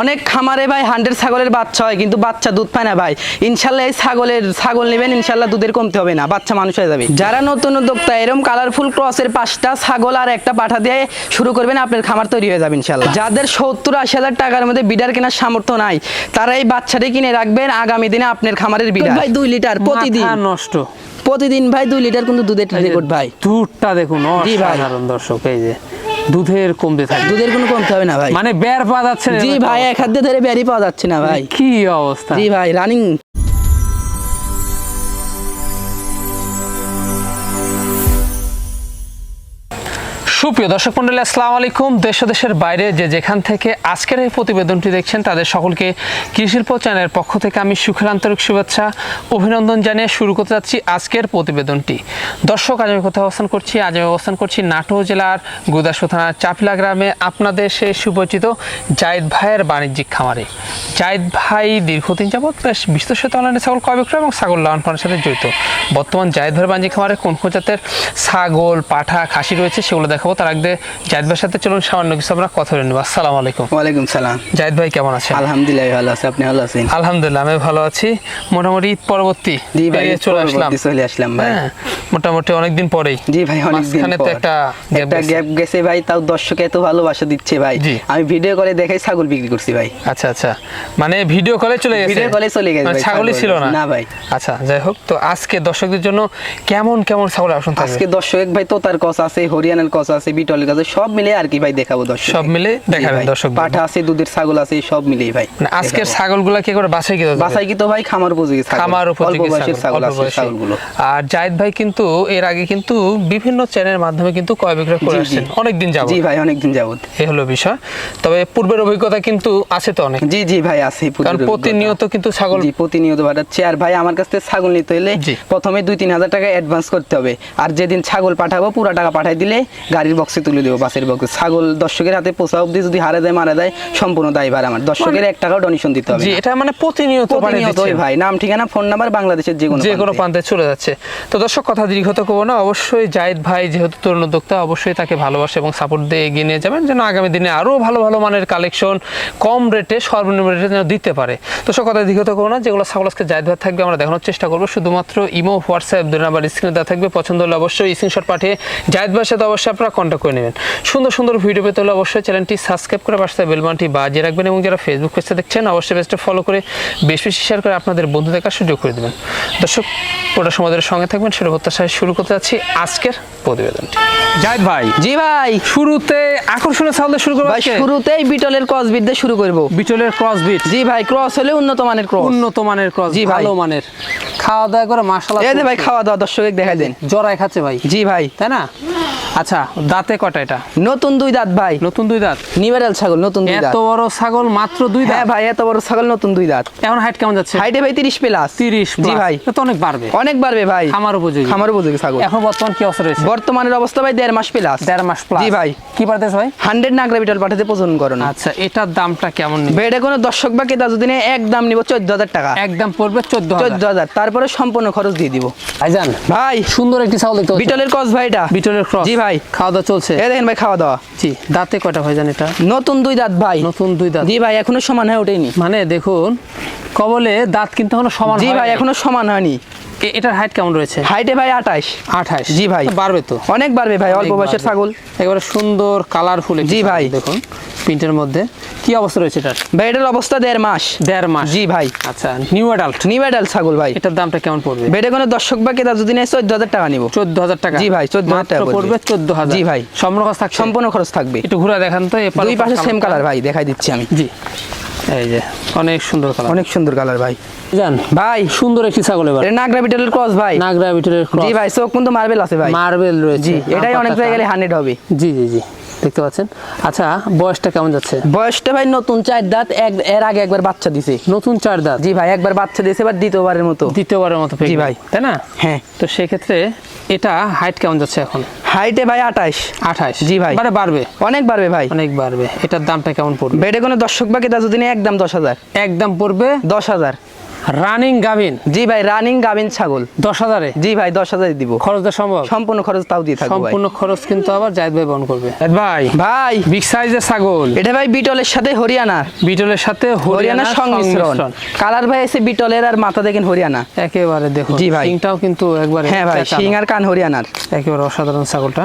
অনেক খামারে ভাই হান্ড্রেড ছাগলের বাচ্চা হয় কিন্তু বাচ্চা দুধ পায় না ভাই। ইনশাল্লাহ এই ছাগলের ছাগল নেবেন ইনশাল্লাহ দুধের কমতে হবে না বাচ্চা মানুষ হয়ে যাবে। যারা নতুন উদ্যোক্তা এরম কালারফুল ক্রসের পাঁচটা ছাগল আর একটা পাঠা দিয়ে শুরু করবেন আপনার খামার তৈরি হয়ে যাবে ইনশাল্লাহ। যাদের সত্তর আশি হাজার টাকার মধ্যে বিডার কেনার সামর্থ্য নাই তারা এই বাচ্চাটি কিনে রাখবেন আগামী দিনে আপনার খামারের বিডার। ভাই দুই লিটার প্রতিদিন। নষ্ট। প্রতিদিন ভাই দুই লিটার কিন্তু দুধের রেকর্ড ভাই। দুধটা দেখুন অসাধারণ দর্শক এই যে। দুধের কমতে থাকে। দুধের কোনো কমতে হবে না ভাই। মানে বের পাওয়া যাচ্ছে না জি ভাই এক হাত ধরে বেরই পাওয়া যাচ্ছে না ভাই। কি অবস্থা? জি ভাই রানিং সুপ্রিয় দর্শক মন্ডলী, আসসালামু আলাইকুম। দেশ দেশের বাইরে যে যেখান থেকে আজকের এই প্রতিবেদনটি দেখছেন, তাদের সকলকে কৃষিল্প চ্যানেলের পক্ষ থেকে আমি সুখের আন্তরিক শুভেচ্ছা, অভিনন্দন জানিয়ে শুরু করতে যাচ্ছি আজকের প্রতিবেদনটি। দর্শক, আজ আমি কোথাও অবস্থান করছি? আজ আমি অবস্থান করছি নাটোর জেলার গুদাসু থানার চাপিলা গ্রামে। আপনাদের সে সুপরিচিত জায়েদ ভাইয়ের বাণিজ্যিক খামারে। জায়েদ ভাই দীর্ঘদিন যাবৎ বেশ বিস্তৃত অনলাইনে ছাগল ক্রয় বিক্রয় এবং ছাগল লালন পালনের সাথে জড়িত। বর্তমান জায়েদ ভাইয়ের বাণিজ্যিক খামারে কোন কোন জাতের ছাগল, পাঠা, খাসি রয়েছে সেগুলো দেখাবো তার আগে জায়েদ ভাইয়ের সাথে চলুন সামান্য কিছু আমরা কথা বলে নেব। আসসালামু আলাইকুম। ওয়ালাইকুম সালাম। জায়েদ ভাই কেমন আছেন? আলহামদুলিল্লাহ ভালো আছে। আপনি ভালো আছেন? আলহামদুলিল্লাহ আমি ভালো আছি। মোটামুটি ঈদ পরবর্তী জি ভাই চলে আসলাম। চলে আসলাম ভাই। হ্যাঁ মোটামুটি অনেকদিন পরেই। জি ভাই অনেক দিন মাঝখানে তো পর। একটা গ্যাপ গেছে। ভাই তাও দর্শক এত ভালোবাসা দিচ্ছে ভাই। আমি ভিডিও করে দেখাই ছাগল বিক্রি করছি ভাই। আচ্ছা আচ্ছা। মানে ভিডিও কলে চলে গেছে? ভিডিও কলে চলে গেছে মানে ছাগলই ছিল না? না ভাই। আচ্ছা যাই হোক তো আজকে দর্শকদের জন্য কেমন কেমন ছাগল আসন আজকে দর্শক ভাই তোতার কস আছে হরিয়ানার কস আছে বিটলের আছে সব মিলে আর কি ভাই দেখাবো দর্শক সব মিলে দেখাবেন দর্শক পাঠা আছে দুধের ছাগল আছে সব মিলেই ভাই। মানে আজকের ছাগলগুলা কি করে বাসায় কি বাসাই কি তো ভাই খামার উপযোগী ছাগল। খামার উপযোগী ছাগল আছে ছাগলগুলো। আর জায়েদ ভাই কিন্তু এর আগে কিন্তু বিভিন্ন চ্যানেলের মাধ্যমে কিন্তু ক্রয় বিক্রয় করে। আসছেন অনেকদিন যাবত জি ভাই অনেকদিন যাবত এই হলো বিষয়। তবে পূর্বের অভিজ্ঞতা কিন্তু আছে তো অনেক। জি জি ভাই আছে কারণ প্রতিনিয়ত কিন্তু ছাগল জি প্রতিনিয়ত পাঠাচ্ছে আর ভাই আমার কাছ থেকে ছাগল নিতে হলে প্রথমে দুই তিন হাজার টাকা অ্যাডভান্স করতে হবে। আর যেদিন ছাগল পাঠাবো পুরো টাকা পাঠাই দিলে গাড়ির বক্সে তুলে দেবো বাসের বক্সে ছাগল দর্শকের হাতে পোষা অব্দি যদি হারে দেয় মারা দেয় সম্পূর্ণ দায়ভার আমার। দর্শকের এক টাকাও ডোনেশন দিতে হবে জি এটা মানে প্রতিনিয়ত পাঠিয়ে প্রতিনিয়ত ভাই নাম ঠিকানা ফোন নাম্বার বাংলাদেশের যে কোনো যে কোনো প্রান্তে। প্রান্তে চলে যাচ্ছে। তো দর্শক কথা দীর্ঘত করব না। অবশ্যই জায়েদ ভাই যেহেতু তরুণ উদ্যোক্তা অবশ্যই তাকে ভালোবাসে এবং সাপোর্ট দিয়ে এগিয়ে নিয়ে যাবেন যেন আগামী দিনে আরও ভালো ভালো মানের কালেকশন কম রেটে সর্বনিম্ন রেটে যেন দিতে পারে। তো সব কথা দীর্ঘত করব না। যেগুলো ছাগল আজকে জায়েদ ভাই থাকবে আমরা দেখানোর চেষ্টা করব। শুধুমাত্র ইমো হোয়াটসঅ্যাপ দুই নাম্বার স্ক্রিনে দেওয়া থাকবে। পছন্দ হলে অবশ্যই স্ক্রিনশট পাঠিয়ে জায়েদ ভাইয়ের সাথে অবশ্যই আপনারা কন্ট্যাক্ট করে নেবেন। সুন্দর সুন্দর ভিডিও পেতে হলে অবশ্যই চ্যানেলটি সাবস্ক্রাইব করে পাশে বেলবানটি বাজিয়ে রাখবেন এবং যারা ফেসবুক পেজটা দেখছেন অবশ্যই পেজটা ফলো করে বেশ বেশি শেয়ার করে আপনাদের বন্ধু দেখার সুযোগ করে দেবেন। দর্শক পুরো সমাজের সঙ্গে থাকবেন সেটা প্রত্যাশায় শুরু করতে যাচ্ছি আজকের প্রতিবেদনটি। জাহিদ ভাই। জি ভাই শুরুতে আকর্ষণীয় সাউন্ড শুরু করব ভাই শুরুতেই বিটলের ক্রস বিট দিয়ে শুরু করব। বিটলের ক্রস বিট জি ভাই ক্রস হলে উন্নত মানের ক্রস উন্নত মানের ক্রস জি ভালো মানের। খাওয়া দাওয়া করে এই ভাই খাওয়া দাওয়া দর্শক দেখাই দেন। জরাই খাচ্ছে ভাই। জি ভাই। তাই না? আচ্ছা দাঁতে কটা এটা? নতুন দুই দাঁত ভাই। নতুন দুই দাঁত? নিবেরাল ছাগল নতুন দুই দাঁত। এত বড় ছাগল মাত্র দুই দাঁত? হ্যাঁ ভাই এত বড় ছাগল নতুন দুই দাঁত। এখন হাইট কেমন যাচ্ছে? হাইটে ভাই তিরিশ প্লাস তিরিশ জি ভাই। তো অনেক বাড়বে। অনেক বাড়বে ভাই। খামার উপযোগী। খামার উপযোগী ছাগল। এখন বর্তমান কি অবস্থা রয়েছে? বর্তমানের অবস্থা ভাই দেড় মাস প্লাস দেড় মাস প্লাস জি ভাই। কি পারতেছে ভাই? হান্ড্রেড নাগরা বিটল পাঠাতে প্রচলন করো না। আচ্ছা এটার দামটা কেমন নিবে? বেডে কোনো দর্শক বা কেতা যদি এক দাম নিব চোদ্দ হাজার টাকা। একদম পড়বে চোদ্দ চোদ্দ হাজার। তারপরে সম্পূর্ণ খরচ দিয়ে দিব। ভাইজান ভাই সুন্দর একটি ছাগল দেখতে। বিটলের কস ভাইটা বিটলের ক্রস জি ভাই। খাওয়া দাওয়া চলছে? দেখেন ভাই খাওয়া দাওয়া। জি দাঁতে কয়টা এটা? নতুন দুই দাঁত ভাই। নতুন দুই দাঁত। জি ভাই এখনও সমান হয়ে ওঠেনি। মানে দেখুন কবলে দাঁত কিন্তু এখনও সমান জি ভাই হয়নি। এখনও সমান হয়নি। এটার হাইট কেমন রয়েছে? হাইটে ভাই আঠাশ। আঠাশ। জি ভাই। বাড়বে তো? অনেক বাড়বে ভাই অল্প বয়সের ছাগল। একেবারে সুন্দর কালারফুল জি ভাই। দেখুন প্রিন্টের মধ্যে। কি অবস্থা রয়েছে এটার? ভাই এটার অবস্থা দেড় মাস। দেড় মাস। জি ভাই। আচ্ছা নিউ অ্যাডাল্ট নিউ অ্যাডাল ছাগল ভাই। এটার দামটা কেমন পড়বে? বেডে কোনো দর্শক বা কেতা যদি নেয় চোদ্দ হাজার টাকা নিব। চোদ্দ হাজার টাকা। জি ভাই, 14,000 মাত্র টাকা পড়বে। চোদ্দ হাজার। জি ভাই। সম্পূর্ণ খরচ থাকছে। সম্পূর্ণ খরচ থাকবে। একটু ঘুরে দেখান তো দুই পাশে সেম কালার ভাই দেখাই দিচ্ছি আমি। জি। এই যে অনেক সুন্দর কালার অনেক সুন্দর কালার ভাই। জান ভাই সুন্দর একটি ছাগল এবার। নাগরা বিটেলের ক্রস ভাই। নাগরা বিটলের জি ভাই চোখ কিন্তু মার্বেল আছে ভাই। মার্বেল রয়েছে। জি এটাই অনেক জায়গায় হান্ড্রেড হবে। জি জি জি। দেখতে পাচ্ছেন? আচ্ছা বয়সটা কেমন যাচ্ছে? বয়সটা ভাই নতুন চার দাঁত এর আগে একবার বাচ্চা দিছে। নতুন চার দাঁত? জি ভাই একবার বাচ্চা দিয়েছে এবার দ্বিতীয়বারের মতো। দ্বিতীয়বারের মতো pregnant, ভাই। তাই না? হ্যাঁ। তো সেক্ষেত্রে এটা হাইট কেমন যাচ্ছে এখন? হাইটে ভাই আঠাশ। আঠাশ। জি ভাই। মানে বাড়বে? অনেক বাড়বে ভাই। অনেক বাড়বে। এটার দামটা কেমন পড়বে? বেডে কোনো দর্শক বাকি কেতা যদি একদম দশ হাজার। একদম পড়বে? দশ হাজার। রানিং গাভিন? জি ভাই রানিং গাভিন ছাগল। দশ হাজারে? জি ভাই দশ হাজার দিব। খরচ দেওয়া সম্ভব। সম্পূর্ণ খরচ তাও দিয়ে থাকব ভাই। সম্পূর্ণ খরচ কিন্তু আবার জায়দ ভাই বহন করবে। ভাই। ভাই বিগ সাইজের ছাগল। এটা ভাই বিটলের সাথে হরিয়ানা বিটলের সাথে হরিয়ানা সংমিশ্রণ। কালার ভাই এসে বিটলের আর মাথা দেখেন হরিয়ানা। একেবারে দেখো জি ভাই। সিংটাও কিন্তু একবারে হ্যাঁ ভাই। শিং আর কান হরিয়ানার। একেবারে অসাধারণ ছাগলটা।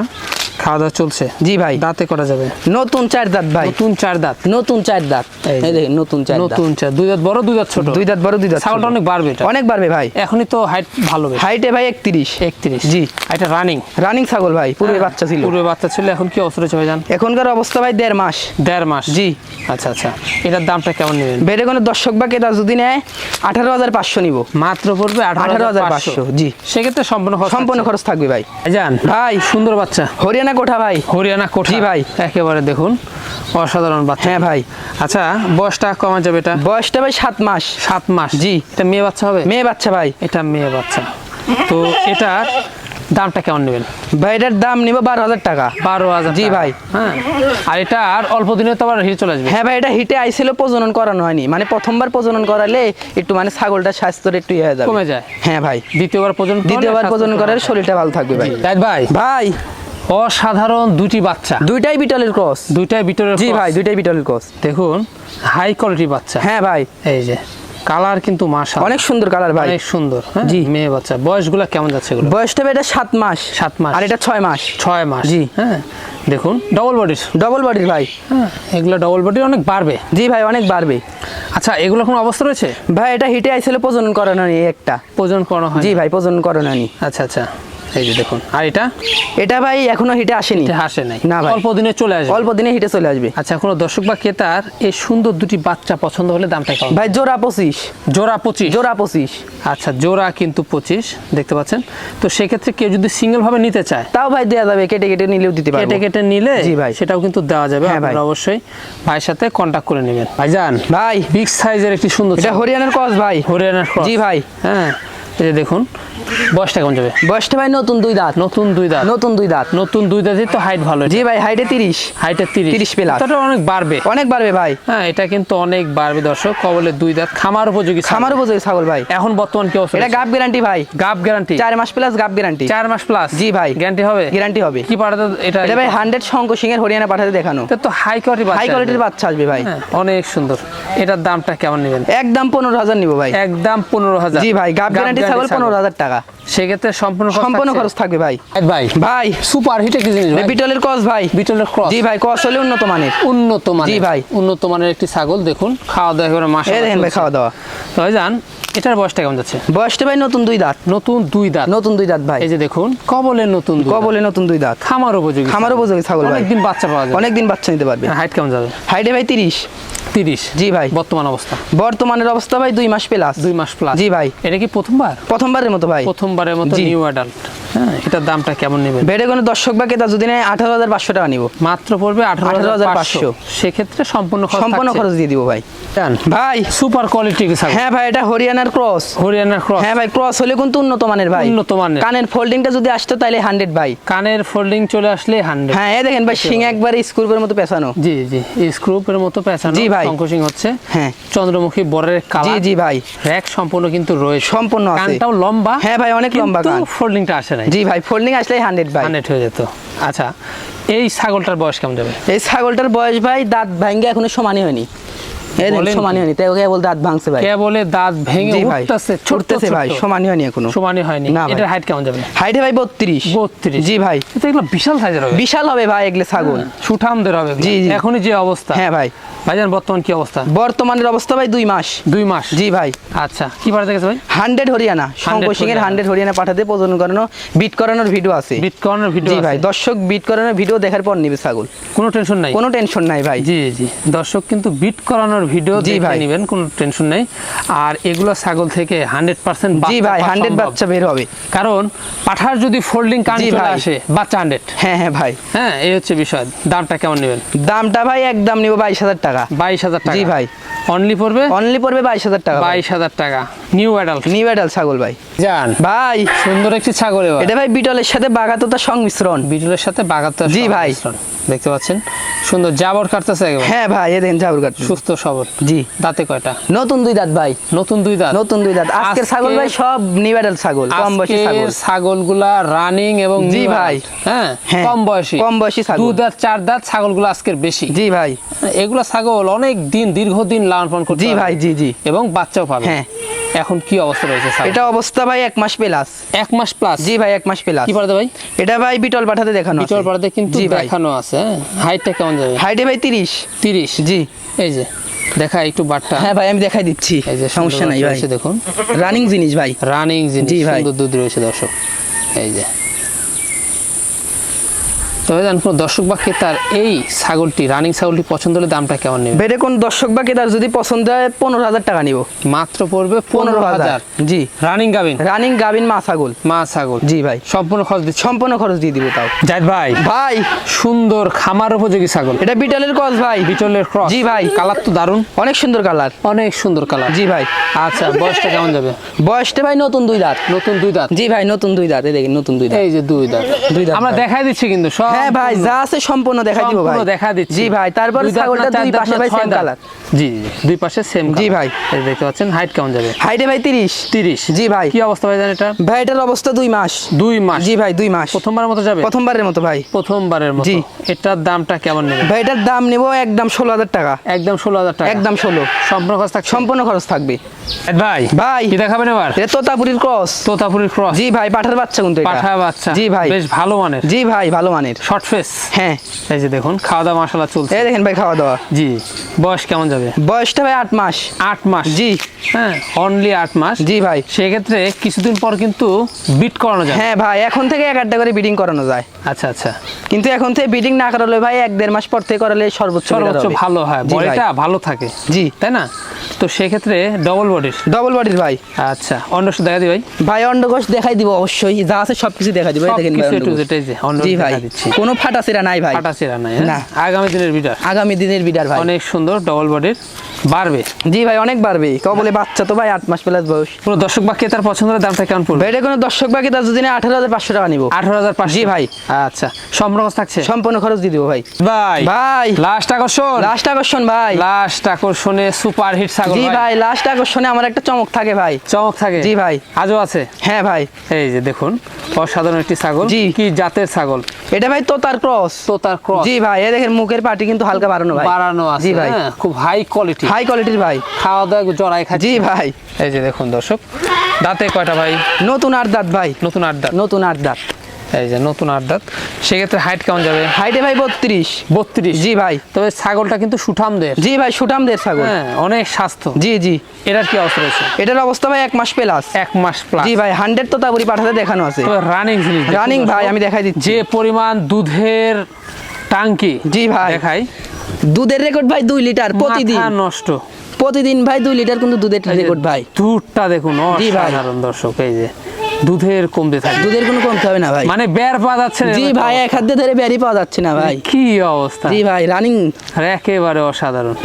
খাওয়া দাওয়া চলছে? জি ভাই। দাঁতে করা যাবে? নতুন চার দাঁত ভাই। নতুন চার দাঁত? নতুন চার দাঁত। এই দেখেন নতুন চার নতুন চার দুই দাঁত বড় দুই দাঁত ছোট? দুই দাঁত বড় দুই দাঁত ছাগলটা অনেক বাড়বে এটা? অনেক বাড়বে ভাই। এখনই তো হাইট ভালো হাইটে ভাই একত্রিশ। একত্রিশ। জি। এটা রানিং রানিং ছাগল ভাই পূর্বে বাচ্চা ছিল। পূর্বে বাচ্চা ছিল এখন কি অবস্থা রয়েছে ভাইজান? এখনকার অবস্থা ভাই দেড় মাস। দেড় মাস? জি। আচ্ছা আচ্ছা। এটার দামটা কেমন নেবেন? বেড়ে কোনো দর্শক বা ক্রেতা যদি নেয় আঠারো হাজার পাঁচশো নিবো। মাত্র পড়বে আঠারো হাজার পাঁচশো। জি। সেক্ষেত্রে সম্পূর্ণ খরচ সম্পূর্ণ খরচ থাকবে ভাই। যান ভাই সুন্দর বাচ্চা। হরিয়ানা কোঠা ভাই? হরিয়ানা কোঠা। জি ভাই। একেবারে দেখুন অসাধারণ বাচ্চা। হ্যাঁ ভাই। আচ্ছা বয়সটা কমা যাবে এটা? বয়সটা ভাই সাত মাস। সাত মাস। জি। এটা মেয়ে বাচ্চা হবে? মেয়ে বাচ্চা ভাই। এটা মেয়ে বাচ্চা। তো এটার দামটা কেমন নেবেন? ভাই এটার দাম নিবো বারো হাজার টাকা। বারো হাজার জি ভাই। হ্যাঁ। আর এটা আর অল্প দিনে তো আবার হিট চলে আসবে। হ্যাঁ ভাই এটা হিটে আইছিল প্রজনন করানো হয়নি। মানে প্রথমবার প্রজনন করালে একটু মানে ছাগলটার স্বাস্থ্যটা একটু ইয়ে হয়ে যাবে। কমে যায়। হ্যাঁ ভাই। দ্বিতীয়বার পর্যন্ত দ্বিতীয়বার প্রজনন করার শরীরটা ভালো থাকবে ভাই। ভাই। ভাই। অসাধারণ দুটি বাচ্চা। দুইটাই বিটলের ক্রস দুইটাই ভিতরের জি ভাই দুইটাই বিটলের ক্রস দেখুন হাই কোয়ালিটি বাচ্চা। হ্যাঁ ভাই। এই যে কালার কিন্তু মাশা অনেক সুন্দর কালার ভাই। অনেক সুন্দর হ্যাঁ? জি। মেয়ে বাচ্চা। বয়সগুলো কেমন যাচ্ছে এগুলো? বয়সটা ভাই এটা সাত মাস। সাত মাস। আর এটা ছয় মাস। ছয় মাস। জি। হ্যাঁ? দেখুন ডবল বডির ডবল বডির ভাই। হ্যাঁ এগুলো ডবল বডি অনেক বাড়বে। জি ভাই অনেক বাড়বে। আচ্ছা এগুলো কোনো অবস্থা রয়েছে? ভাই এটা হিটে আইছিল প্রজনন করানো একটা। প্রজনন করানো হয়। জি ভাই প্রজনন করানো আচ্ছা আচ্ছা। এই যে দেখুন। আর এটা? এটা ভাই এখনও হিটে আসেনি। হাসে নাই। না ভাই। অল্প দিনে চলে আসবে। অল্প দিনে হিটে চলে আসবে। আচ্ছা কোনো দর্শক বা ক্রেতার এই সুন্দর দুটি বাচ্চা পছন্দ হলে দামটা কেমন? ভাই জোড়া পঁচিশ। জোড়া পঁচিশ? জোড়া পঁচিশ। আচ্ছা জোড়া কিন্তু পঁচিশ দেখতে পাচ্ছেন। তো সেক্ষেত্রে কেউ যদি সিঙ্গেল ভাবে নিতে চায় তাও ভাই দেওয়া যাবে কেটে কেটে নিলেও দিতে পারব। কেটে কেটে নিলে জি ভাই। সেটাও কিন্তু দেওয়া যাবে হ্যাঁ ভাই। আপনারা অবশ্যই ভাইয়ের সাথে কন্ট্যাক্ট করে নেবেন। ভাইজান ভাই। বিগ সাইজের একটি সুন্দর এটা হরিয়ানার ক্রস ভাই। হরিয়ানার cross। জি ভাই। হ্যাঁ। এই যে দেখুন বয়সটা কেমন যাবে? বয়সটা ভাই নতুন দুই দাঁত। নতুন দুই দাঁত। নতুন দুই দাঁত। নতুন দুই দাঁতই তো হাইট ভালো জি ভাই হাইটে তিরিশ। হাইটের তিরিশ। 30 প্লাস। এটা অনেক বাড়বে। অনেক বাড়বে ভাই। হ্যাঁ এটা কিন্তু অনেক বাড়বে দর্শক। কবলের দুই দাঁত খামার উপযোগী খামার উপযোগী ছাগল ভাই। এখন বর্তমান কি অবস্থা? এটা গাব গ্যারান্টি ভাই। গাব গ্যারান্টি চার মাস প্লাস গাব গ্যারান্টি চার মাস প্লাস জি ভাই। গ্যারান্টি হবে? গ্যারান্টি হবে। কি পাঠাতে এটা এটা ভাই হান্ড্রেড শঙ্ক সিং এর হরিয়ানা পাঠাতে দেখানো। এটা তো হাই কোয়ালিটি হাই কোয়ালিটির বাচ্চা আসবে ভাই। হ্যাঁ অনেক সুন্দর। এটার দামটা কেমন নেবেন? একদম পনেরো হাজার নিবো ভাই। একদম পনেরো হাজার। জি ভাই গাব গ্যারান্টি ছাগল পনেরো হাজার টাকা। সেক্ষেত্রে সম্পূর্ণ সম্পূর্ণ খরচ থাকবে ভাই। ভাই ভাই। সুপার হিট একটি জিনিস বিটলের ক্রস ভাই। বিটলের ক্রস জি ভাই ক্রস হলে উন্নত মানের। উন্নত মানের। জি ভাই। উন্নত মানের একটি ছাগল দেখুন। খাওয়া দাওয়া করে মাসে দেখেন ভাই খাওয়া দাওয়া। তো যান এটার বয়সটা কেমন যাচ্ছে? বয়সটা ভাই নতুন দুই দাঁত। নতুন দুই দাঁত। নতুন দুই দাঁত ভাই। এই যে দেখুন কবলের নতুন কবলে নতুন দুই দাঁত। খামার উপযোগী খামার উপযোগী ছাগল ভাই। অনেকদিন বাচ্চা পাওয়া যাবে। অনেকদিন বাচ্চা নিতে পারবে। হাইট কেমন যাবে? হাইটে ভাই তিরিশ। তিরিশ। জি ভাই। বর্তমান অবস্থা। বর্তমানের অবস্থা ভাই দুই মাস প্লাস দুই মাস প্লাস জি ভাই। এটা কি প্রথমবার? প্রথমবারের মতো ভাই। প্রথমবারের মতো। নিউ অ্যাডাল্ট হ্যাঁ এটার দামটা কেমন নেবেন? বেড়ে কোনো দর্শক বা ক্রেতা যদি নেয় আঠারো হাজার পাঁচশো টাকা নিবো। মাত্র পড়বে আঠারো হাজার পাঁচশো। সেক্ষেত্রে সম্পূর্ণ সম্পূর্ণ খরচ দিয়ে দিব ভাই। ভাই। সুপার কোয়ালিটি হ্যাঁ ভাই এটা হরিয়ানার ক্রস। হরিয়ানার ক্রস। হ্যাঁ ভাই ক্রস হলে কিন্তু উন্নত মানের ভাই। উন্নত মানের। কানের ফোল্ডিংটা যদি আসতো তাহলে হান্ড্রেড ভাই। কানের ফোল্ডিং চলে আসলে হান্ড্রেড। হ্যাঁ এই দেখেন ভাই সিং একবার স্ক্রুপের মতো পেছানো জি জি স্ক্রুপের মতো পেঁচানো। জি ভাই। সংকোচিং হচ্ছে। হ্যাঁ। চন্দ্রমুখী বরের জি কালার। জি ভাই। র‍্যাক সম্পূর্ণ কিন্তু রয়েছে। সম্পূর্ণ আছে। কানটাও লম্বা। হ্যাঁ ভাই, অনেক লম্বা কান। ফোল্ডিংটা আসে নাই জি ভাই ফোল্ডিং আসলে হান্ড্রেড ভাই। হান্ড্রেড হয়ে যেত। আচ্ছা এই ছাগলটার বয়স কেমন যাবে? এই ছাগলটার বয়স ভাই দাঁত ভাঙ্গে এখনও সমানই হয়নি। সমানই হয়নি। তাই ওকে দাঁত ভাঙছে ভাই। কে দাঁত ভেঙে উঠতেছে ছুটতেছে ভাই সমানই হয়নি এখনও। সমানই হয়নি। এটার হাইট কেমন যাবে? হাইটে ভাই বত্রিশ। বত্রিশ। জি ভাই। এটা এগুলো বিশাল সাইজের হবে। বিশাল হবে ভাই এগুলো ছাগল। সুঠামদের হবে জি, জি। এখনই যে অবস্থা। হ্যাঁ ভাই। ভাইজান বর্তমান কি অবস্থা? বর্তমানের অবস্থা ভাই দুই মাস। দুই মাস? জি ভাই। আচ্ছা কি পাঠাতে গেছে ভাই? হান্ড্রেড হরিয়ানা। শঙ্কর সিং এর। হান্ড্রেড হরিয়ানা পাঠাতে প্রজনন করানো বিট করানোর ভিডিও আছে। বিট করানোর ভিডিও জি ভাই দর্শক বিট করানোর ভিডিও দেখার পর নিবে ছাগল। কোনো টেনশন নাই। কোনো টেনশন নাই ভাই। জি জি দর্শক কিন্তু বিট করানোর ভিডিও দেখে নেবেন কোনো টেনশন নেই। আর এগুলো ছাগল থেকে হান্ড্রেড পার্সেন্ট জি ভাই হান্ড্রেড বাচ্চা বের হবে। কারণ পাঠার যদি ফোল্ডিং কান চলে আসে বাচ্চা হান্ড্রেড হ্যাঁ হ্যাঁ ভাই। হ্যাঁ এই হচ্ছে বিষয়। দামটা কেমন নেবেন? দামটা ভাই একদম নিব বাইশ হাজার টাকা। বাইশ হাজার টাকা। জি ভাই। অনলি পড়বে? অনলি পড়বে বাইশ হাজার টাকা বাইশ হাজার টাকা। নিউ অ্যাডাল্ট নিউ অ্যাডাল ছাগল ভাই। যান ভাই। সুন্দর একটি ছাগল এটা ভাই বিটলের সাথে বাগাততার সংমিশ্রণ। বিটলের সাথে বাগাত্তর জি ভাই। দেখতে পাচ্ছেন? সুন্দর জাবর কাটতেছে হ্যাঁ ভাই এ দেখেন জাবর কাট সুস্থ সবল। জি। দাঁতে কয়টা? নতুন দুই দাঁত ভাই। নতুন দুই দাঁত। নতুন দুই দাঁত। আজকের ছাগল ভাই সব নিবেডাল ছাগল কম বয়সী ছাগল। ছাগলগুলা রানিং এবং জি ভাই। হ্যাঁ হ্যাঁ, কম বয়সী। কম বয়সী ছাগল। দু দাঁত চার দাঁত ছাগলগুলো আজকের বেশি। জি ভাই। এগুলা ছাগল অনেক দিন দীর্ঘদিন লালন পালন করতে জি ভাই জি জি। এবং বাচ্চাও পাবে। হ্যাঁ। এখন কি অবস্থা রয়েছে স্যার এটা অবস্থা ভাই এক মাস প্লাস এক মাস প্লাস জি ভাই এক মাস প্লাস কি পারতে ভাই? এটা ভাই বিটল পাঠাতে দেখানো বিটল পাঠাতে কিন্তু দেখানো আছে হ্যাঁ? হাইটটা কেমন যাবে? হাইটে ভাই তিরিশ। তিরিশ? জি। এই যে দেখা একটু বাটটা। হ্যাঁ ভাই আমি দেখাই দিচ্ছি। এই যে সমস্যা নাই ভাই। দেখুন। রানিং জিনিস ভাই। রানিং জিনিস সুন্দর দুধ রয়েছে দর্শক। এই যে তবে জান কোনো দর্শক বা ক্রেতার এই ছাগলটি রানিং ছাগলটি পছন্দ হলে দামটা কেমন নেবে? বেডে কোন দর্শক বা কেদার যদি পছন্দ হয় পনেরো হাজার টাকা নিব। মাত্র পড়বে পনেরো হাজার। জি। রানিং গাবিন রানিং গাবিন মা ছাগল। মা ছাগল। জি ভাই। সম্পূর্ণ খরচ সম্পূর্ণ খরচ দিয়ে দিব তাও। জাহিদ ভাই ভাই। সুন্দর খামার উপযোগী ছাগল। এটা বিটলের কস ভাই। বিটলের ক্রস জি ভাই। কালার তো দারুণ। অনেক সুন্দর কালার। অনেক সুন্দর কালার। জি ভাই। আচ্ছা বয়সটা কেমন যাবে? বয়সটা ভাই নতুন দুই দাঁত। নতুন দুই দাঁত? জি ভাই নতুন দুই দাঁত। এই দেখেন নতুন দুই দাঁত। এই যে দুই দাঁত। দুই দাঁত আমরা দেখাই দিচ্ছি কিন্তু সব হ্যাঁ ভাই যা আছে সম্পূর্ণ দেখাই দিব ভাই। দেখা দিচ্ছি। জি ভাই তারপর ছাগলটা দুই পাশে ভাই সেম কালার জি জি দুই পাশে সেম জি ভাই। এই দেখতে পাচ্ছেন হাইট কেমন যাবে? হাইটে ভাই তিরিশ। তিরিশ। জি ভাই। কি অবস্থা ভাই জানেন এটা? ভাই এটার অবস্থা দুই মাস। দুই মাস। জি ভাই দুই মাস। প্রথমবারের মতো যাবে? প্রথমবারের মতো ভাই। প্রথমবারের মতো। জি। এটার দামটা কেমন নেবে? ভাই এটার দাম নেব একদম ষোলো হাজার টাকা। একদম ষোলো হাজার টাকা। একদম ষোলো। সম্পূর্ণ খরচ থাকছে? সম্পূর্ণ খরচ থাকবে। ভাই ভাই। কি দেখাবেন এবার? এটা তোতাপুরির ক্রস তোতাপুরির ক্রস জি ভাই পাঠার বাচ্চা কিন্তু এটা। পাঠা বাচ্চা। জি ভাই। বেশ ভালো মানের। জি ভাই ভালো মানের। শর্ট ফেস হ্যাঁ। এই যে দেখুন খাওয়া দাওয়া মশলা চলছে। এই দেখেন ভাই খাওয়া দাওয়া। জি। বয়স কেমন যাবে। বয়সটা ভাই আট মাস। আট মাস। জি। হ্যাঁ অনলি আট মাস। জি ভাই। সেক্ষেত্রে কিছুদিন পর কিন্তু বিট করানো যায় হ্যাঁ ভাই এখন থেকে এক আটটা করে বিডিং করানো যায়। আচ্ছা আচ্ছা। কিন্তু এখন থেকে বিডিং না করালে ভাই এক দেড় মাস পর থেকে করালে সর্বোচ্চ সর্বোচ্চ ভালো হয়। বডিটা ভালো থাকে। জি। তাই না? তো সেক্ষেত্রে ডবল বডির ডবল বডির ভাই। আচ্ছা অন্ডকোষ দেখা দিই ভাই। ভাই অন্ডকোষ দেখাই দিব অবশ্যই। যা আছে সবকিছু দেখা দিব দেখেন জি ভাই দেখা দিচ্ছি। কোনো ফাটা সেরা নাই ভাই। ফাটা সেরা নাই না। না। আগামী দিনের বিডার আগামী দিনের বিডার ভাই। অনেক সুন্দর ডবল বডির বাড়বে? জি ভাই অনেক বাড়বে। কবলে বাচ্চা তো ভাই আট মাস প্লাস বয়স। কোনো দর্শক বা ক্রেতার পছন্দের দামটা কেমন পড়বে? এটা কোনো দর্শক বাকি তার যদি আঠারো হাজার পাঁচশো টাকা নিব। আঠারো হাজার পাঁচশো? জি ভাই। আচ্ছা সম্পূর্ণ থাকছে? সম্পূর্ণ খরচ দিয়ে দিব ভাই। ভাই ভাই। লাস্ট আকর্ষণ? লাস্ট আকর্ষণ ভাই। লাস্ট আকর্ষণে সুপার হিট ছাগল জি ভাই। লাস্ট আকর্ষণে আমার একটা চমক থাকে ভাই। চমক থাকে? জি ভাই। আজও আছে? হ্যাঁ ভাই। এই যে দেখুন অসাধারণ একটি ছাগল। জি। কি জাতের ছাগল? এটা ভাই তোতার ক্রস। তো তার ক্রস। জি ভাই এ দেখেন মুখের পাটি কিন্তু হালকা বাড়ানো ভাই। বাড়ানো আছে জি ভাই। হ্যাঁ, খুব হাই কোয়ালিটি হাই কোয়ালিটির ভাই। খাওয়া দাওয়া জড়াই খাচ্ছি। জি ভাই। এই যে দেখুন দর্শক দাঁতে কয়টা ভাই? নতুন আট দাঁত ভাই। নতুন আট দাঁত। নতুন আট দাঁত। এই যে নতুন আট দাঁত। সেক্ষেত্রে হাইট কেমন যাবে? হাইটে ভাই বত্রিশ। বত্রিশ? জি ভাই। তবে ছাগলটা কিন্তু সুঠামদের। জি ভাই সুটামদের ছাগল। হ্যাঁ অনেক স্বাস্থ্য। জি জি। এটার কি অবস্থা রয়েছে? এটার অবস্থা ভাই এক মাস প্লাস এক মাস প্লাস জি ভাই হান্ড্রেড তো তাবুরি পাঠাতে দেখানো আছে। রানিং রানিং ভাই আমি দেখাই দিচ্ছি। যে পরিমাণ দুধের টাঙ্কি জি ভাই। দেখাই। দুধের রেকর্ড ভাই দুই লিটার প্রতিদিন। নষ্ট। প্রতিদিন ভাই দুই লিটার কিন্তু দুধের রেকর্ড ভাই। দুধটা দেখুন অসাধারণ দর্শক এই যে দুধের কমতে থাকে। দুধের কোনো কমতে হবে না ভাই। মানে বের পাওয়া যাচ্ছে না জি ভাই এক হাত ধরে বেরি পাওয়া যাচ্ছে না ভাই। কি অবস্থা। জি ভাই রানিং একেবারে অসাধারণ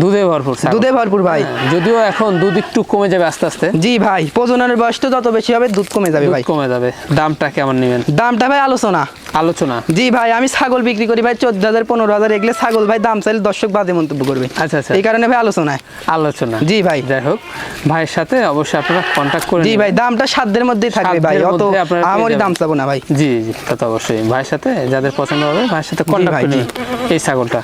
দুধে ভরপুর দুধে ভরপুর ভাই। হ্যাঁ, যদিও এখন দুধ একটু কমে যাবে আস্তে আস্তে। জি ভাই প্রজননের বয়স তো যত বেশি হবে দুধ কমে যাবে ভাই। কমে যাবে। দামটা কেমন নেবেন? দামটা ভাই আলোচনা। আলোচনা। জি ভাই আমি ছাগল বিক্রি করি ভাই চোদ্দ হাজার পনেরো হাজার এগুলো ছাগল ভাই দাম চাইলে দর্শক বাদে মন্তব্য করবে। আচ্ছা আচ্ছা। এই কারণে ভাই আলোচনায়। আলোচনা। জি ভাই। যাই হোক ভাইয়ের সাথে অবশ্যই আপনারা কন্ট্যাক্ট করে জি ভাই দামটা সাধ্যের মধ্যেই থাকবে ভাই অত আমারই দাম চাবো না ভাই। জি জি তা তো অবশ্যই। ভাইয়ের সাথে যাদের পছন্দ হবে ভাইয়ের সাথে কন্ট্যাক্ট করে এই ছাগলটা।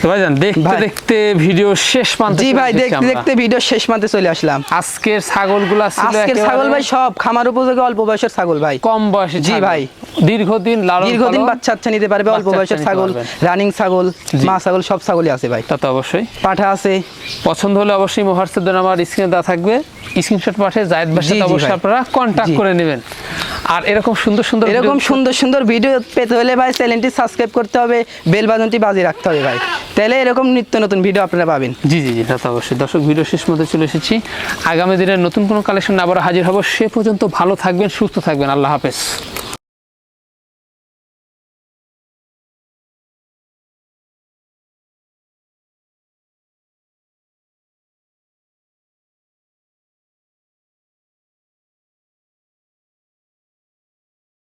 তো ভাইজান দেখতে দেখতে ভিডিও শেষ প্রান্তে জি ভাই দেখতে দেখতে ভিডিও শেষ মাতে চলে আসলাম। আজকের ছাগলগুলা ছিল আজকের ছাগল ভাই সব খামার উপযোগী অল্প বয়সের ছাগল ভাই। কম বয়সী জি ভাই। দীর্ঘদিন লালন দীর্ঘদিন বাচ্চা নিতে পারবে অল্প বয়সের ছাগল রানিং ছাগল মা ছাগল সব ছাগলই আছে ভাই। তা তো অবশ্যই। পাঠা আছে। পছন্দ হলে অবশ্যই হোয়াটসঅ্যাপ দেন আমার স্ক্রিনে দেওয়া থাকবে। স্ক্রিনশট পাশে জায়েদ জি, অবশ্যই আপনারা কন্ট্যাক্ট করে নেবেন। আর এরকম সুন্দর সুন্দর এরকম সুন্দর সুন্দর ভিডিও পেতে হলে ভাই চ্যানেলটি সাবস্ক্রাইব করতে হবে বেল বাজনটি বাজিয়ে রাখতে হবে ভাই। তাহলে এরকম নিত্য নতুন ভিডিও আপনারা পাবেন। জি জি জি তা তো অবশ্যই। দর্শক ভিডিও শেষ মধ্যে চলে এসেছি। আগামী দিনে নতুন কোনো কালেকশন আবার হাজির হব। সে পর্যন্ত ভালো থাকবেন সুস্থ থাকবেন। আল্লাহ হাফেজ।